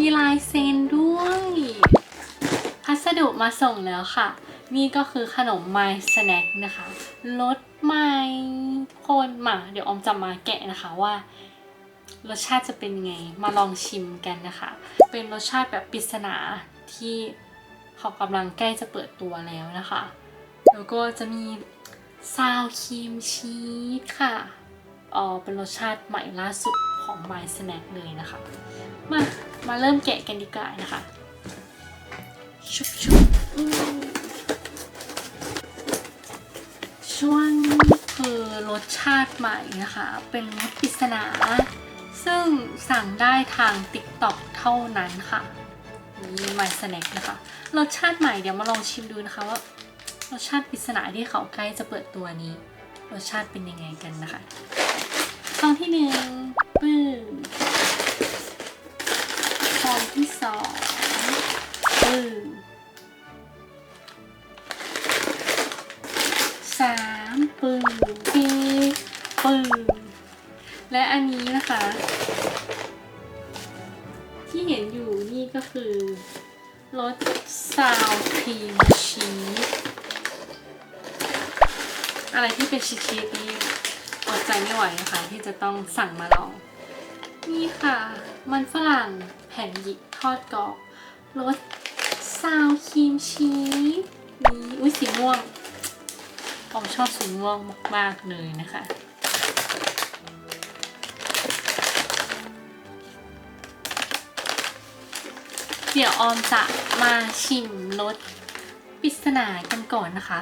มีลายเซ็นด้วย พัสดุมาส่งแล้วค่ะ นี่ก็คือขนม My Snack นะคะรสใหม่คนมาเดี๋ยวออมจะมาแกะนะคะว่ารสชาติจะเป็นยังไง มาลองชิมกันนะคะ เป็นรสชาติแบบปริศนาที่เขากำลังใกล้จะเปิดตัวแล้วนะคะ แล้วก็จะมีซาวครีมชีสค่ะเออเป็นรสชาติใหม่ล่าสุด ของ My Snack เลยนะคะ มา มาเริ่มแกะกันดีกว่านะคะชุบชุบช่วงนี้คือรสชาติใหม่นะคะ เป็นรสปริศนา ซึ่งสั่งได้ทาง TikTok เท่านั้นค่ะนี่ My Snack นะคะ รสชาติใหม่เดี๋ยวมาลองชิมดูนะคะว่ารสชาติปริศนาที่เขาใกล้จะเปิดตัวนี้ รสชาติเป็นยังไงกันนะคะ ซองที่หนึ่งปึ้งซองที่สองปึ้งสามปึ้งสี่ปึ้งและอันนี้นะคะ ที่เห็นอยู่นี่ก็คือรสซาวครีมชีสอะไรที่เป็นชีสชีสนี่ อดใจไม่ไหวนะคะที่จะต้องสั่งมาลอง นี่ค่ะ มันฝรั่งแผ่นหยิกทอดกรอบรสซาวครีมชีสนี่อุ้ยสีม่วงผมชอบสีม่วงมากๆเลยนะคะเดี๋ยวออมจะมาชิมรสปริศนากันก่อนนะคะ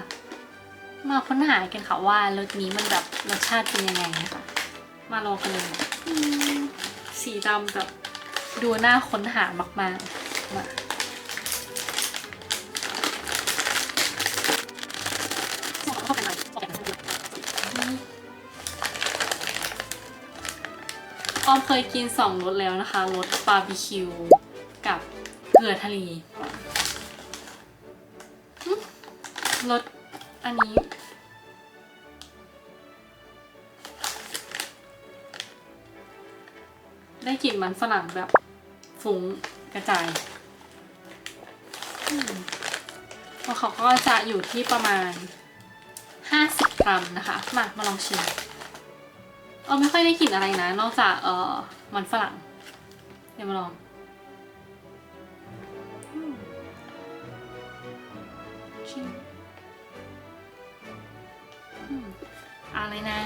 มาค้นหากันค่ะว่ารสนี้มันแบบรสชาติเป็นยังไงนะคะ มาลองกันเลยสีดำแบบดูน่าค้นหามากๆมาเข้าไปหน่อยออมเคยกินสองรสแล้วนะคะรสบาร์บีคิวกับเกลือทะเลรสอันนี้ ได้กลิ่นมันฝรั่งแบบฟุ้งกระจายแล้วเขาก็จะอยู่ที่ประมาณ 50 กรัมนะคะ มา มาลองชิมเออไม่ค่อยได้กลิ่นอะไรนะ นอกจากเออมันฝรั่ง เดี๋ยวมาลองชิมอืมอะไรนะ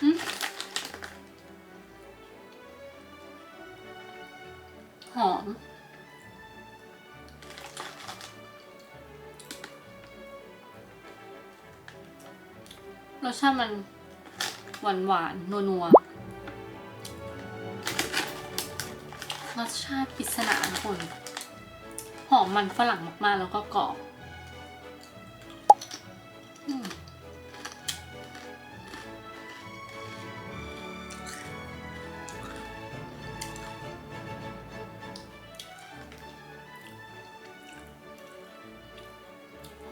หอม รสชาติมันหวานหวานนัวนัวๆรสชาติปริศนาทุกคนหอมมันฝรั่งมาก ๆ แล้วก็กรอบ อืม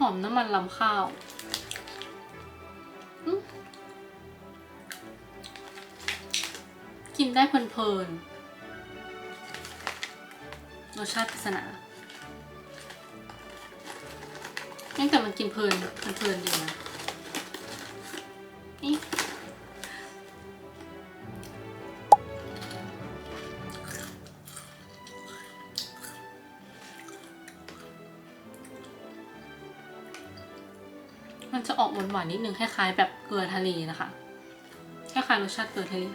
อมน้ำมันลำข้าวกินได้เพลินๆรสชาติปริศนาตั้แต่มันกินเพลินมันเพลินดีนะนี่ มันจะออกหวานหวานๆนิดนึงคล้ายๆแบบเกลือทะเลนะคะคล้ายๆรสชาติเกลือทะเล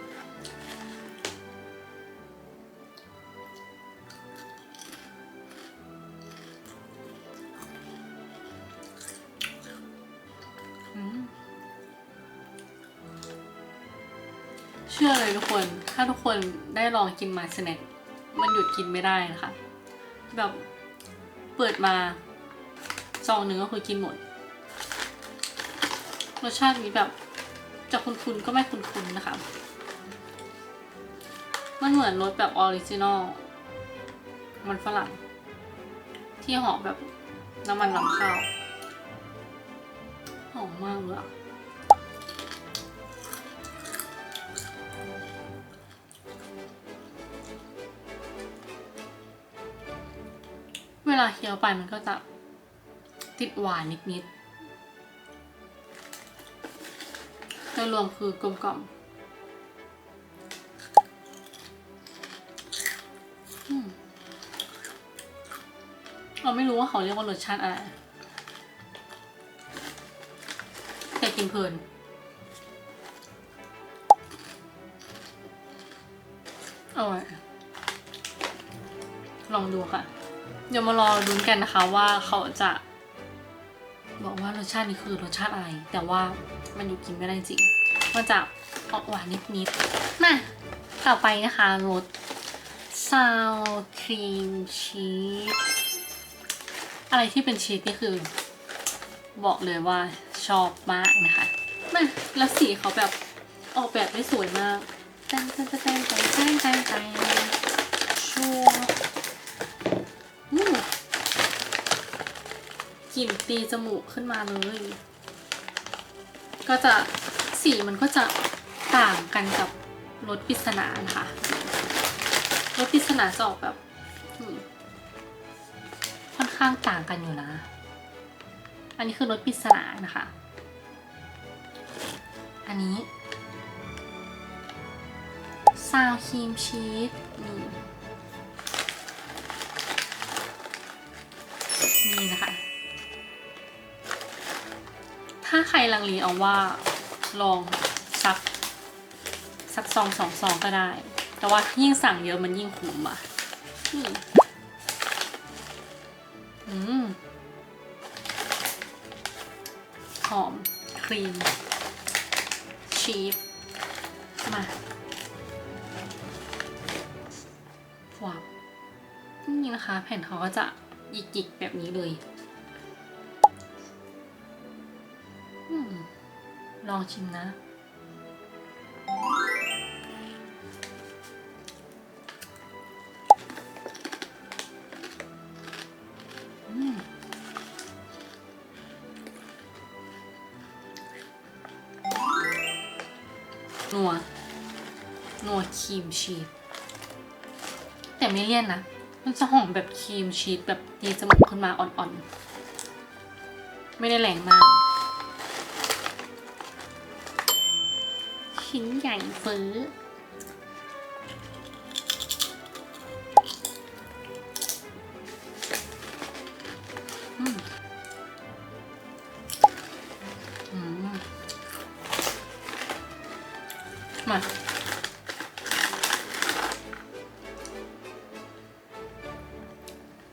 เชื่อเลยทุกคน ถ้าทุกคนได้ลองกินมาสแน็ค มันหยุดกินไม่ได้นะคะ แบบเปิดมาซองหนึ่งก็คือกินหมด รสชาตินี้แบบจะคุ้นๆก็ไม่คุ้นๆนะคะ มันเหมือนรสแบบออริจินอล มันฝรั่ง ที่หอมแบบน้ำมันลำข้าว หอมมากเลยอะเวลาเคี้ยวไปมันก็จะติดหวานนิดๆ ดยรวมคือกลมกล่อมเราไม่รู้ว่าเขาเรียกว่ารสชาติอะไรแต่กินเพลินอร่อยลองดูค่ะ เดี๋ยวมารอลุ้นกันนะคะว่าเขาจะ บอกว่ารสชาตินี้คือรสชาติอะไร แต่ว่ามันอยู่กินไม่ได้จริง มันจะออกหวานนิดๆมาต่อไปนะคะรสซาวครีมชีสอะไรที่เป็นชีสนี่คือ บอกเลยว่าชอบมากนะคะมาแล้วสีเขาแบบออกแบบได้สวยมากแตงแตงแตงแตงแตงแตงแตงชัวร์อืมกลิ่นตีจมูกขึ้นมาเลย ก็จะ สีมันก็จะต่างกันกับรสปริศนานะคะรสปริศนาจะออกแบบค่อนข้างต่างกันอยู่นะ อันนี้คือรสปริศนานะคะ อันนี้ซาวครีมชีสนี่นี่นะคะ ถ้าใครลังเลเอาว่า ลองสักสักซองสองซองก็ได้ แต่ว่ายิ่งสั่งเยอะมันยิ่งคุ้มอะอืมหอม ครีม ชีสมาว้าวนี่นะคะ แผ่นเขาก็จะหยิกๆแบบนี้เลย องชิมนะ นัว นัวครีมชีสแต่ไม่เลี่ยนนะ มันจะหอมแบบครีมชีสแบบตีจมูกขึ้นมาอ่อนๆ ไม่ได้แรงมาก ชิ้นใหญ่ฟ้ออืมอืมมา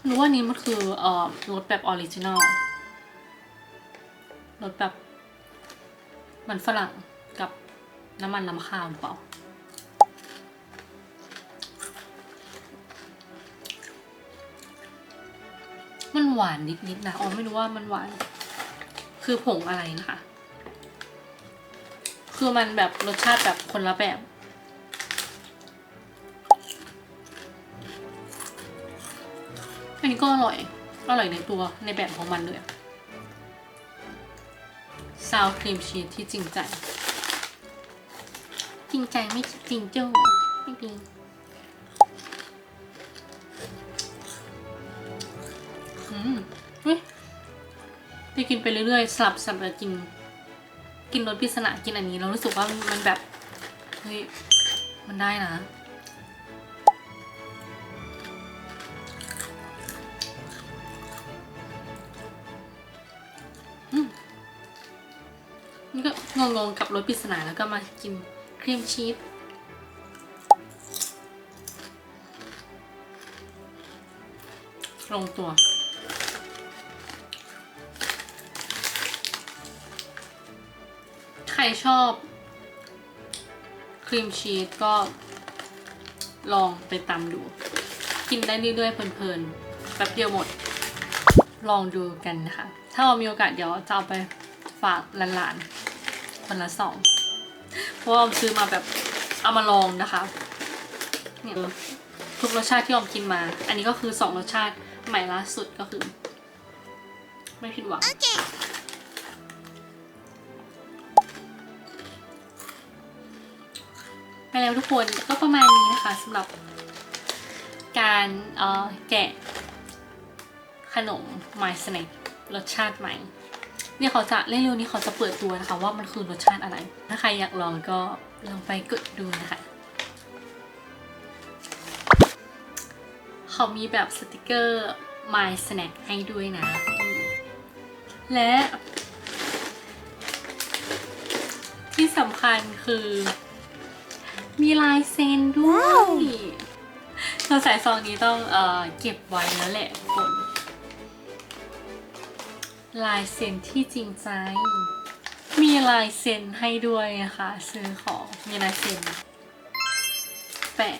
รู้ว่านี้มันคือเอ่อรสแบบออริจินอลรสแบบ มันฝรั่ง น้ำมันลำข้าวหรือเปล่า มันหวานนิดๆนะ อ๋อไม่รู้ว่ามันหวาน คือผงอะไรนะคะ คือมันแบบรสชาติแบบคนละแบบอันนี้ก็อร่อย อร่อยในตัวในแบบของมันเลยซาวครีมชีสที่จริงใจ จริงใจไม่จริงเจ้ไม่จริงอืมเฮ้ยไปกินไปเรื่อยๆสลับสลับกิน กินรสพิศนากินอันนี้เรารู้สึกว่ามันแบบเฮ้ยมันได้นะอืมนี่ก็งงๆกับรสปริศนาแล้วก็มากิน ครีมชีสลงตัว ใครชอบ ครีมชีสก็ลองไปตำดู กินได้เรื่อยๆเพลินๆแป๊บเดียวหมด ลองดูกันนะคะ ถ้าเรามีโอกาสเดี๋ยวจะเอาไปฝากหลานๆคนละสอง เพราะว่าซื้อมาแบบเอามาลองนะคะเนี่ยทุกรสชาติที่ออมกินมา อันนี้ก็คือสองรสชาติใหม่ล่าสุดก็คือ ไม่ผิดหวังไปแล้วทุกคนก็ประมาณนี้นะคะสำหรับการเอ่อแกะขนม My Snack รสชาติใหม่ เนี่ยเขาจะเร็วๆนี้เขาจะเปิดตัวนะคะ ว่ามันคือรสชาติอะไร ถ้าใครอยากลองก็ลองไปกดดูนะคะ เขามีแบบสติกเกอร์ My Snack ให้ด้วยนะอืมและที่สำคัญคือ มีลายเซ็นด้วยเราใส่ซองนี้ต้องเอ่อเก็บไว้แล้วแหละทุกคน ลายเซ็นที่จริงใจ มีลายเซ็นให้ด้วยนะคะซื้อของมีลายเซ็นแปะ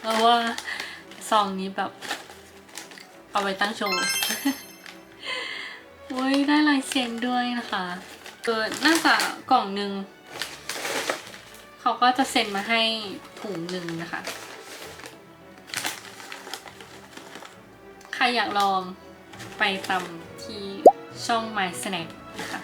เพราะว่าซองนี้แบบ เอาไว้ตั้งโชว์โอ้ยได้ลายเซ็นด้วยนะคะเกิดน่าจะกล่องหนึ่งเขาก็จะเซ็นมาให้ถุงหนึ่งนะคะ ใครอยากลอง ไปตำที่ช่อง My Snack นะคะ